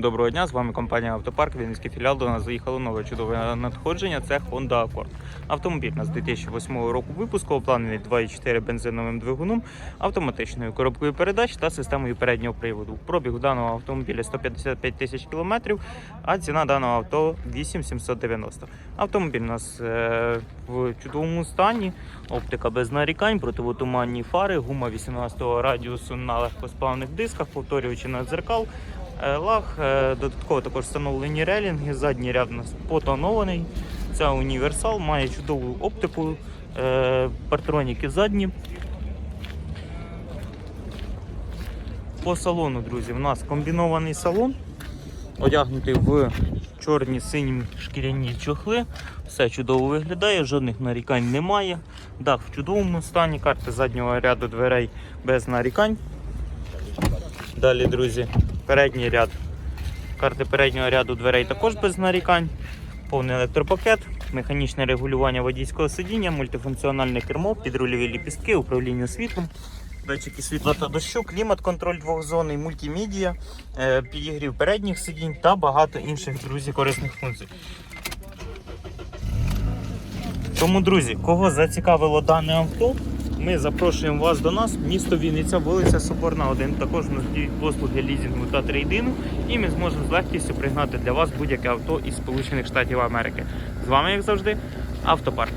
Доброго дня, з вами компанія Автопарк, Вінницький філіал. До нас заїхало нове чудове надходження. Це Honda Accord. Автомобіль у нас 2008 року випуску, опланений 2,4 бензиновим двигуном, автоматичною коробкою передач та системою переднього приводу. Пробіг даного автомобіля 155 тисяч кілометрів, а ціна даного авто 8790. Автомобіль у нас е, в чудовому стані, оптика без нарікань, противотуманні фари, гума 18 радіусу на легкосплавних дисках, повторюючи на дзеркал. Е, Лаг, е, додатково також встановлені релінги, задній ряд у нас потонований. Це універсал, має чудову оптику, е, партроніки задні. По салону, друзі, у нас комбінований салон, одягнутий в чорні сині шкіряні чохли. Все чудово виглядає, жодних нарікань немає. Дах в чудовому стані, карти заднього ряду дверей без нарікань. Далі, друзі, передній ряд. Карти переднього ряду дверей також без нарікань. Повний електропакет, механічне регулювання водійського сидіння, мультифункціональне кермо, підрульові ліпістки, управління світлом, датчики світла та дощу, клімат-контроль двохзонний, мультимедіа, е, підігрів передніх сидінь та багато інших, друзі, корисних функцій. Тому, друзі, кого зацікавило дане авто, ми запрошуємо вас до нас, місто Вінниця, вулиця Соборна 1. Також у нас діють послуги лізінгу та трейдину, і ми зможемо з легкістю пригнати для вас будь-яке авто із Сполучених Штатів Америки. З вами, як завжди, автопарк.